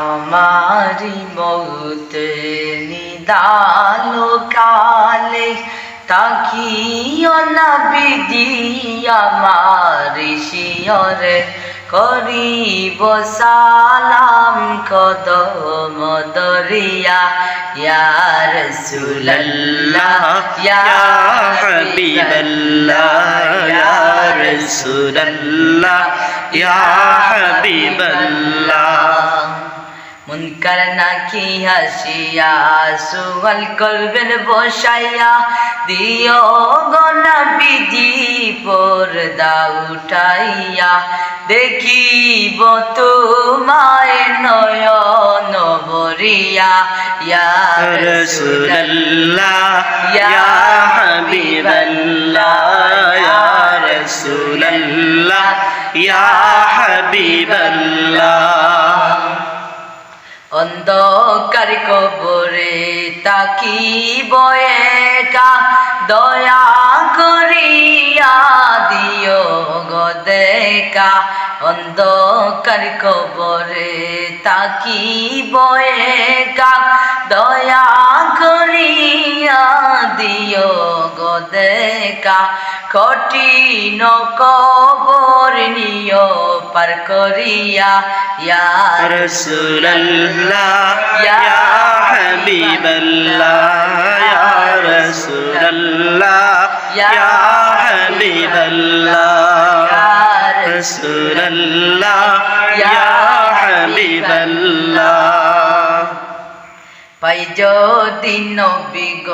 আমারি মৌতে নিদালো কালে তাকিও না বিধি আমার শিয়রে করিব সালাম কদম দরিয়া ইয়ার সুল্লাহ ইয়া হাবিবাল্লাহ, ইয়া রাসূলুল্লাহ, ইয়া হাবিবাল্লাহ। মুনকার নাকি হাসিয়া সুয়াল করবেন বসাইয়া দিও গনা বিধি পর্দা উঠাইয়া দেখিব তোমায় নয়ন বরিয়া ইয়া রাসূলুল্লাহ ইয়া হাবিবাল্লাহ ইয়া রাসূলুল্লাহ ইয়া হাবিবাল্লাহ কবরে তাকিব একা দয়া করিয়া দিও গো দেখা। অন্ধকার কবরে তাকিব একা দয়া করিয়া দিও গো দেখা। কঠিন কবর নিয় পার করিয়া ইয়া রাসূলুল্লাহ ইয়া হাবিবাল্লাহ ইয়া রাসূলুল্লাহ ইয়া হাবিবাল্লাহ রাসূলুল্লাহ ইয়া হাবিবাল্লাহ পাই যদি নবিগ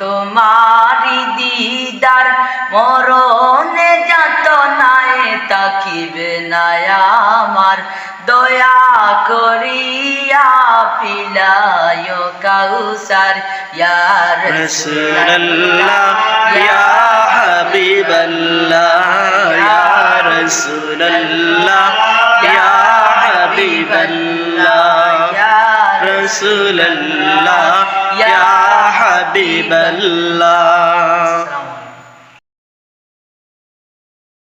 তোমারি দিদার, মরণে যাত নাই তাকিবে না আমার দয়া। করিয়া পিলায় কাউসার ইয়ার রাসূলুল্লাহ ইয়া হাবিবাল্লাহ ইয়া ইয়া রাসূলুল্লাহ ইয়া হাবিবাল্লাহ।